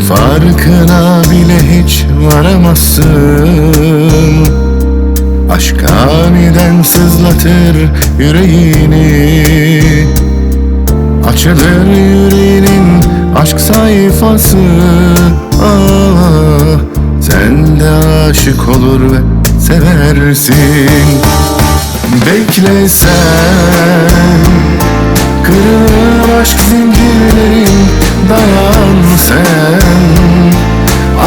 Farkına bile hiç varamazsın. Aşk aniden sızlatır yüreğini. Açılır yüreğinin aşk sayfası. Ah, Sen de aşık olur ve seversin. Bekle sen Kırılır aşk zincirlerin Dayan sen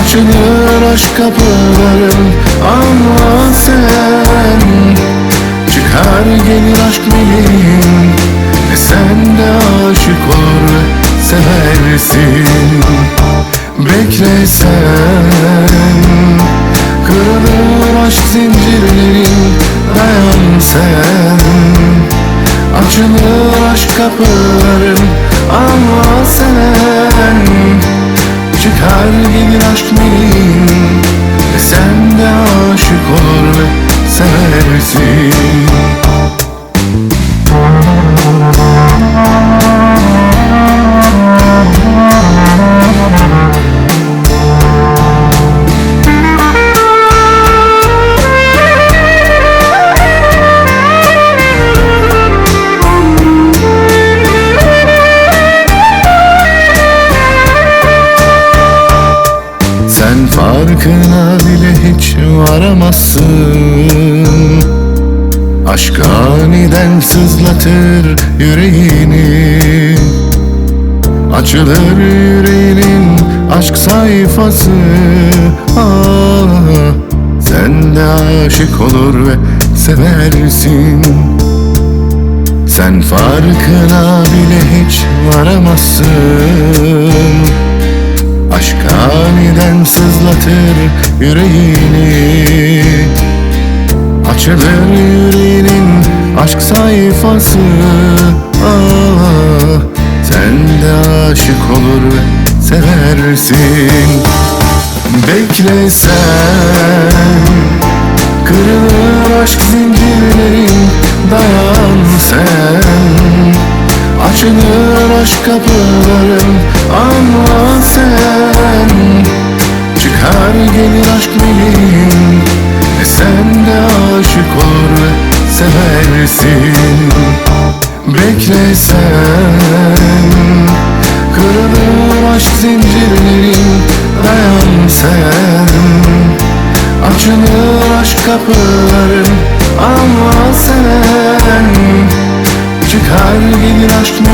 Açılır aşk kapıların Anla sen. Çıkar gelir aşk meleğin Ve sen de aşık ve seversin. Bekle sen. Kırılır aşk zincirlerin Dayan sen. Açılır aşk kapıların Anla sen gelir aşk farkına bile hiç varamazsın. Aşk aniden sızlatır yüreğini. Açılır yüreğinin aşk sayfası. Ah, Sen de aşık olur ve seversin. Sen farkına bile hiç varamazsın Aşk aniden sızlatır yüreğini. Açılır yüreğinin aşk sayfası. Ah, Sen de aşık olur ve seversin. Bekle sen Kırılır aşk zincirlerin Dayan sen. Açılır aşk kapıların Anla seversin Bekle sen Kırılır aşk zincirlerin Dayan sen. Açılır aşk kapıların Anla sen. Çıkar gelir aşk